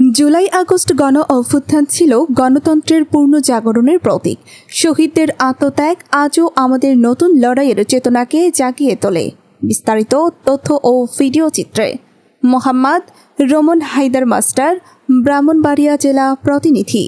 July August গণ অভ্যুত্থান ছিল গণতন্ত্রের পূর্ণ জাগরণের প্রতীক। শহীদদের আত্মত্যাগ আজও আমাদের নতুন লড়াইয়ের চেতনাকে জাগিয়ে তোলে। বিস্তারিত তথ্য ও ভিডিও চিত্রে। মোহাম্মদ রোমন হায়দার মাস্টার, ব্রাহ্মণবাড়িয়া জেলা প্রতিনিধি।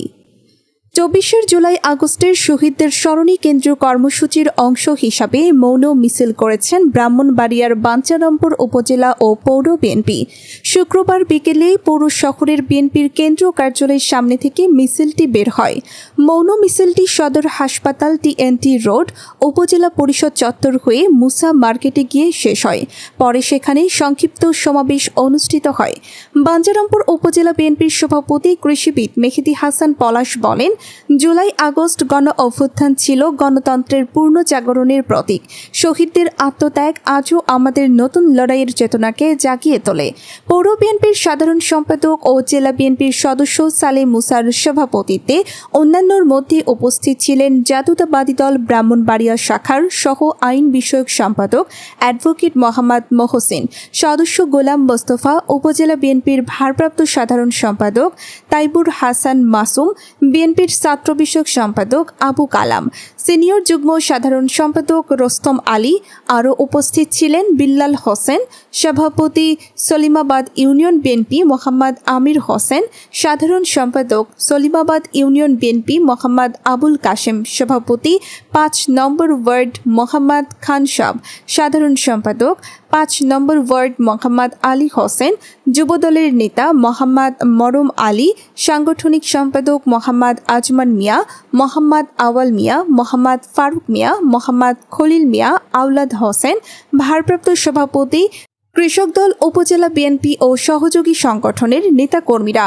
চব্বিশের জুলাই আগস্টের শহীদদের স্মরণী কেন্দ্রীয় কর্মসূচির অংশ হিসাবে মৌন মিছিল করেছেন ব্রাহ্মণবাড়িয়ার বাঞ্চারামপুর উপজেলা ও পৌর বিএনপি। শুক্রবার বিকেলে পৌর শহরের বিএনপির কেন্দ্রীয় কার্যালয়ের সামনে থেকে মিছিলটি বের হয়। মৌন মিছিলটি সদর হাসপাতাল টিএনটি রোড, উপজেলা পরিষদ চত্বর হয়ে মুসা মার্কেটে গিয়ে শেষ হয়। পরে সেখানে সংক্ষিপ্ত সমাবেশ অনুষ্ঠিত হয়। বাঞ্চারামপুর উপজেলা বিএনপির সভাপতি কৃষিবিদ মেহেদি হাসান পলাশ বলেন জুলাই আগস্ট গণ অভ্যুত্থান ছিল গণতন্ত্রের পূর্ণ জাগরণের প্রতীক। শহীদদের আত্মত্যাগ আজও আমাদের নতুন লড়াইয়ের চেতনাকে জাগিয়ে তোলে। পৌর বিএনপির সাধারণ সম্পাদক ও জেলা বিএনপির সদস্য সালে মুসার সভাপতিত্বে অন্যান্যর মধ্যে উপস্থিত ছিলেন জাতীয়তাবাদী দল ব্রাহ্মণবাড়িয়া শাখার সহ আইন বিষয়ক সম্পাদক অ্যাডভোকেট মোহাম্মদ মোহসিন, সদস্য গোলাম মোস্তফা, উপজেলা বিএনপির ভারপ্রাপ্ত সাধারণ সম্পাদক তাইবুর হাসান মাসুম, বিএনপির ছাত্র বিষয়ক সম্পাদক আবু কালাম। সিনিয়র যুগ্ম সাধারণ সম্পাদক রোস্তম আলী আরও উপস্থিত ছিলেন বিল্লাল হোসেন, সভাপতি সলিমাবাদ ইউনিয়ন বিএনপি মোহাম্মদ আমির হোসেন, সাধারণ সম্পাদক সলিমাবাদ ইউনিয়ন বিএনপি মোহাম্মদ আবুল কাশেম, সভাপতি পাঁচ নম্বর ওয়ার্ড মোহাম্মদ খান সাব, সাধারণ সম্পাদক পাঁচ নম্বর ওয়ার্ড মোহাম্মদ আলী হোসেন, যুবদলের নেতা মোহাম্মদ মরম আলী, সাংগঠনিক সম্পাদক মোহাম্মদ আজমান মিয়া, মোহাম্মদ আওয়াল মিয়া, মোহাম্মদ ফারুক মিয়া, মোহাম্মদ খলিল মিয়া, আউলাদ হোসেন, ভারপ্রাপ্ত সভাপতি, কৃষক দল, উপজেলা বিএনপি ও সহযোগী সংগঠনের নেতাকর্মীরা।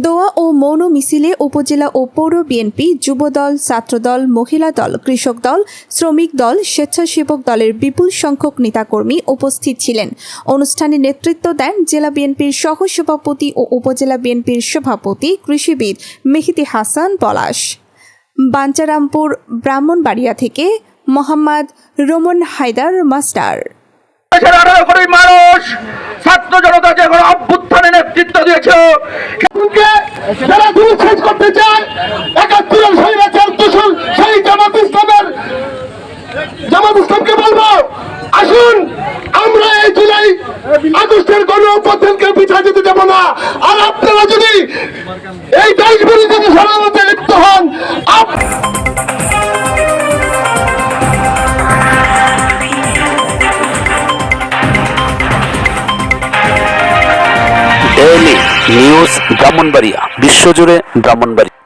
দোয়া ও মৌন মিছিলে উপজেলা ও পৌর বিএনপি, যুবদল, ছাত্রদল, মহিলা দল, কৃষক দল, শ্রমিক দল, স্বেচ্ছাসেবক দলের বিপুল সংখ্যক নেতাকর্মী উপস্থিত ছিলেন। অনুষ্ঠানে নেতৃত্ব দেন জেলা বিএনপির সহসভাপতি ও উপজেলা বিএনপির সভাপতি কৃষিবিদ মেহিদি হাসান পলাশ। বাঞ্চারামপুর, ব্রাহ্মণবাড়িয়া থেকে মোহাম্মদ রোমন হায়দার মাস্টার। মানুষ, ছাত্র কোনো দেব না। আর আপনারা যদি এই দেশ বিরোধী ষড়যন্ত্রে লিপ্ত হন নিউজ ব্রাহ্মণবাড়িয়া, বিশ্বজুড়ে ব্রাহ্মণবাড়িয়া।